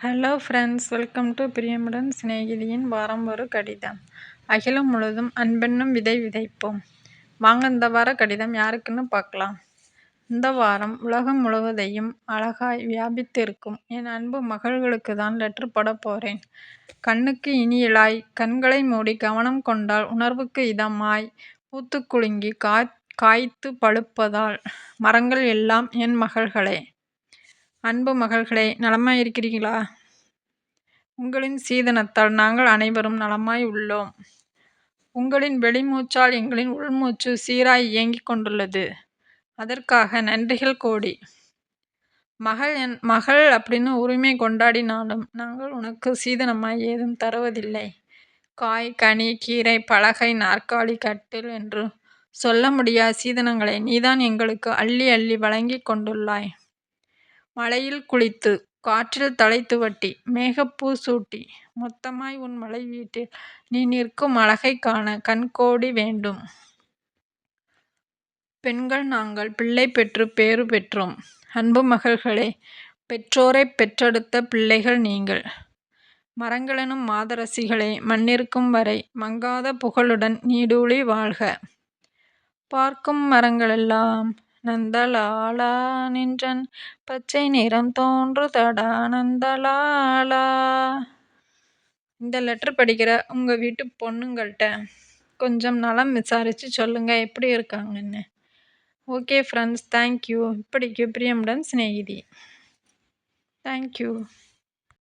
Hello friends welcome to பிரியமுடன் சிநேகிதியின் வாரம் ஒரு கடிதம் அகிலம் முழுதும் அன்பென்னும் விதை விதைப்போம். வாங்க இந்த வார கடிதம் யாருக்குன்னு பார்க்கலாம். இந்த வாரம் உலகம் முழுவதையும் அழகாய் வியாபித்திருக்கும். என் அன்பு மகள்களுக்கு தான் லெட்டர் போட போகிறேன் கண்ணுக்கு இனியலாய் கண்களை மூடி கவனம் கொண்டால் உணர்வுக்கு இதமாய் பூத்து குலுங்கி காய்த்து பழுப்பதால் மரங்கள் எல்லாம் என் மகள்களே. அன்பு மகள்களே நலமாய் இருக்கிறீர்களா? உங்களின் சீதனத்தால் நாங்கள் அனைவரும் நலமாய் உள்ளோம். உங்களின் வெளிமூச்சால் எங்களின் உள்மூச்சு சீராய் இயங்கிக் கொண்டுள்ளது. அதற்காக நன்றிகள் கோடி. மகள் என் மகள் அப்படின்னு உரிமை கொண்டாடினாலும் நாங்கள் உனக்கு சீதனமாய் ஏதும் தருவதில்லை. காய் கனி கீரை பலகை நாற்காலி கட்டில் என்று சொல்ல முடியாத சீதனங்களை நீதான் எங்களுக்கு அள்ளி அள்ளி வழங்கி கொண்டுள்ளாய். மழையில் குளித்து காற்றில் தலை துவட்டி மேகப்பூ சூட்டி மொத்தமாய் உன் மலை வீட்டில் நீ நிற்கும் அழகை காண கண்கோடி வேண்டும். பெண்கள் நாங்கள் பிள்ளை பெற்று பேறு பெற்றோம். அன்பு மகள்களே பெற்றோரை பெற்றெடுத்த பிள்ளைகள் நீங்கள். மரங்களெனும் மாதரசிகளே மண்ணிருக்கும் வரை மங்காத புகழுடன் நீடூழி வாழ்க. பார்க்கும் மரங்களெல்லாம் நந்தலாலா நின்றன் பச்சை நிறம் தோன்றுதடா நந்தலாலா இந்த லெட்டர் படிக்கிற உங்கள் வீட்டு பொண்ணுங்கள்கிட்ட கொஞ்சம் நலம் விசாரித்து சொல்லுங்கள் எப்படி இருக்காங்கன்னு. ஓகே ஃப்ரெண்ட்ஸ் தேங்க்யூ இப்படிக்கு பிரியமுடன் சிநேகிதி. தேங்க்யூ